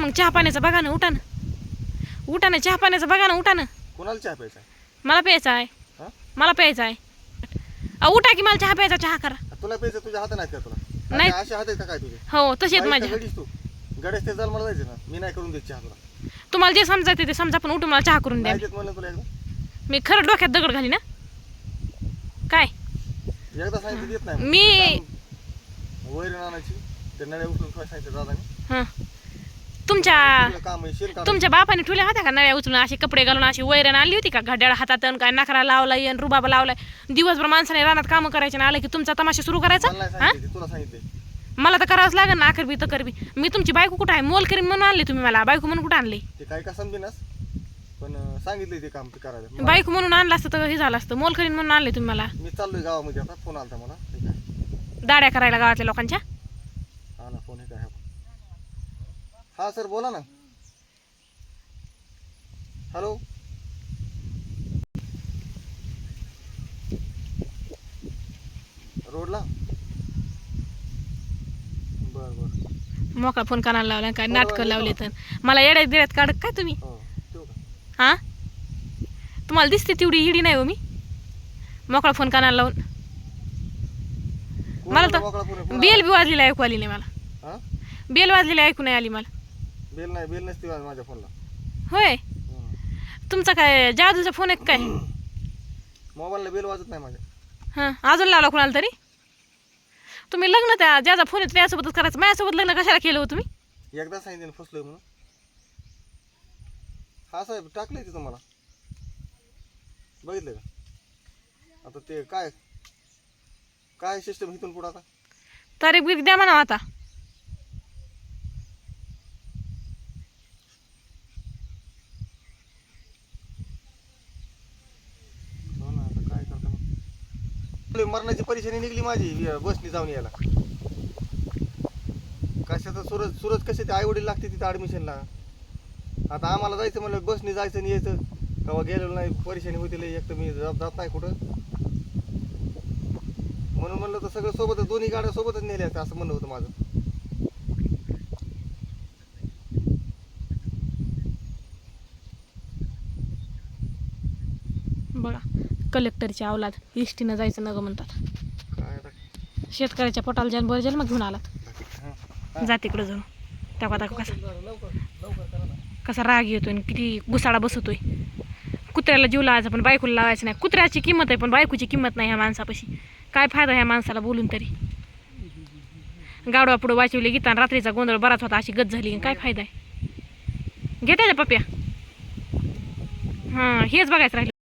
मग चहा पाण्याचं बघा ना उठा ना. उठा ना चहा पाण्याचं बघा ना उठा ना. कोणाला चहा प्यायचा मला प्यायचा आहे. मला प्यायचा आहे. अहो, उठा की मला चहा प्यायचा चहा करा. तुला प्यायचं तुझ्या हातात नाहीत का तुला? नाही. असे हात आहेत का काय तुझे? हो तसेच बाई माझ्या गडीस तू. गडेस ते मला जायचं ना. मी नाही करून देत चहा तुला. तुम्हाला जे समजायचं ते समजा पण उठून मला चहा करून द्या. नाही देत म्हणलं तुला एकदा? मी खरं डोक्यात दगड घाली ना. काय? एकदा सांगितलं देत नाही. मी वैर आणायची. ते नळ्या उचलून ठेवायला सांगितलं दादाने. हां. तुमच्या काम आहे. तुमच्या बापाने ठेवल्या होत्या का नळ्या उचलून? असे कपडे घालून अशी वैरण आणली होती का? घड्याळ हातात आणि काय नखरा लावलाय आणि रुबाबा लावलाय. दिवसभर माणसाने रानात कामं करायचे ना आलं की तुमचा तमाशा सुरू करायचा? मला हा? सांगितलं तुला सांगितले. मला तर करावंच लागेल ना आखर बी तर करबी मी तुमची बायको कुठं आहे? मोल करीन म्हणून आणली तुम्ही मला. बायको म्हणून कुठं आणली? ते काय का समजेनास? पण अं, सांगितलंय ते काम ते करायला बायको म्हणून आणलं असतं तर हे झालं असतं. मोल करीन म्हणून आणले तुम्ही मला. मी चाललोय गावामध्ये आता. फोन आलता मला. ठीक आहे. दाड्या करायला गावातल्या लोकांच्या? हा ना फोन काय हा सर बोला ना. हॅलो रोडला बर बर. मोकळा फोन कानाला लावला काय हो, नाटकं हो, लावले तर मला येड्यात दिड्यात काढत काय तुम्ही? हो ठेवू का? हा? तुम्हाला दिसते तेवढी हिडी नाही हो मी. मोकळा फोन कानाला लावून. मला? तर? बेल बी वाजलेली ऐकू आली नाही मला. हा? बेल वाजलेली ऐकू नाही आली मला. बेल नाही बेल नसते माझ्या फोनला. होय? तुमचा काय जादूचा फोन आहे का काय? मोबाईलला बेल वाजत नाही माझ्या. हां अजून लावला कोणाला तरी? तुम्ही लग्न त्या ज्याचा फोन आहे त्यासोबतच करायचं. माझ्यासोबत लग्न कशाला केलं हो तुम्ही? एकदा सांगितलं फसलोय म्हणून. हा साहेब टाकलंय ते तुम्हाला. बघितलं का? आता ते काय काय सिस्टम इथून पुढं आता? तारीख बिरीख द्या म्हणा आता हो ना आता काय करता मग लय मरणाची परेशानी निघली माझी वि- बसनी जाऊन यायला. कशाचा सूरज सूरज कसे ते आई वडील लागते तिथं ॲडमिशनला आता आम्हाला जायचं म्हणलं बसने जायचं आणि यायचं. तेव्हा गेलेलो नाही परेशानी होती एक तर मी जात जात नाही कुठं. म्हणून म्हणलं तर सगळं सोबतच दोन्ही गाड्या सोबतच नेल्या असं म्हणणं होतं माझं. बघा कलेक्टरची अवलाद. इष्टीनं जायचं नगं म्हणतात. काय आता शेतकऱ्याच्या पोटाला जन्म जन्म घेऊन आलात. जा तिकडं जाऊन. टाका टाका कसा? ना. कसा राग येतोय किती गुसाडा बसतोय. कुत्र्याला जीव लावायचा पण बायकोला लावायचं नाही. कुत्र्याची किंमत आहे पण बायकोची किंमत नाही ह्या माणसापाशी. काय फायदा ह्या माणसाला बोलून तरी? गाडवा पुढं वाचवली गीता रात्रीचा गोंधळ बराच होता अशी गत झाली काय फायदा आहे? घे त्याच्या पप्या? हां हेच बघायचं राहिलं.